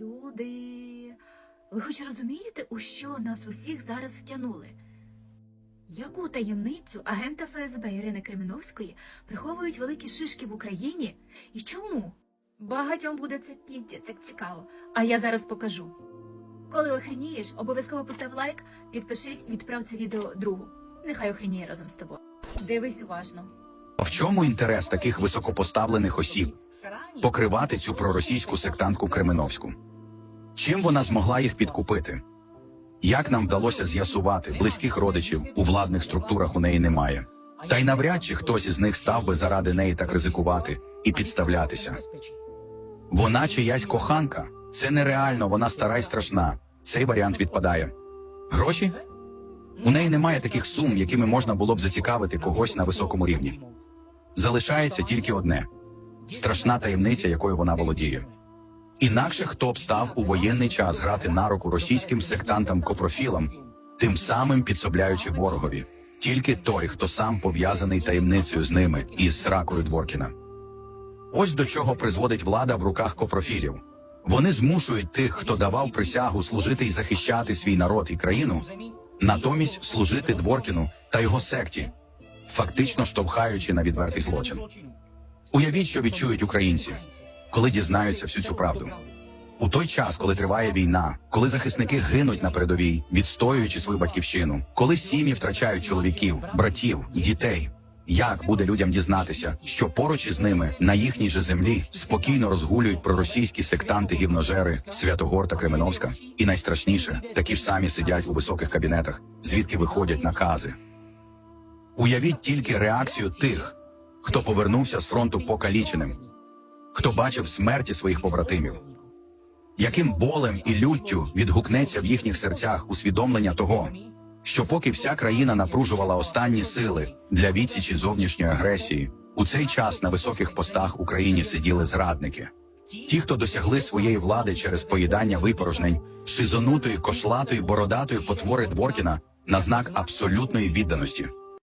Люди, ви хоч розумієте, у що нас усіх зараз втягнули? Яку таємницю агента ФСБ Ірини Креміновської приховують великі шишки в Україні? І чому? Багатьом буде це піздець, як цікаво. А я зараз покажу. Коли охренієш, обов'язково постав лайк, підпишись і відправ це відео другу. Нехай охреніє разом з тобою. Дивись уважно. В чому інтерес таких високопоставлених осіб покривати цю проросійську сектантку Кременовську? Чим вона змогла їх підкупити? Як нам вдалося з'ясувати, близьких родичів у владних структурах у неї немає. Та й навряд чи хтось із них став би заради неї так ризикувати і підставлятися. Вона чиясь коханка. Це нереально, вона стара й страшна. Цей варіант відпадає. Гроші? У неї немає таких сум, якими можна було б зацікавити когось на високому рівні. Залишається тільки одне страшна таємниця, якою вона володіє. Інакше хто б став у воєнний час грати на руку російським сектантам-копрофілам, тим самим підсобляючи ворогові, тільки той, хто сам пов'язаний таємницею з ними і з сракою Дворкіна. Ось до чого призводить влада в руках копрофілів. Вони змушують тих, хто давав присягу служити і захищати свій народ і країну, натомість служити Дворкіну та його секті, фактично штовхаючи на відвертий злочин. Уявіть, що відчують українці, коли дізнаються всю цю правду. У той час, коли триває війна, коли захисники гинуть на передовій, відстоюючи свою батьківщину, коли сім'ї втрачають чоловіків, братів, дітей. Як буде людям дізнатися, що поруч із ними на їхній же землі спокійно розгулюють проросійські сектанти гівножери Святогор та Кременовська, і найстрашніше, такі ж самі сидять у високих кабінетах, звідки виходять накази. Уявіть тільки реакцію тих, хто повернувся з фронту покаліченим, хто бачив смерті своїх побратимів, яким болем і люттю відгукнеться в їхніх серцях усвідомлення того, що поки вся країна напружувала останні сили для відсічі зовнішньої агресії, у цей час на високих постах в Україні сиділи зрадники. Ті, хто досягли своєї влади через поїдання випорожнень, шизонутої, кошлатої, бородатої потвори Дворкіна на знак абсолютної відданості.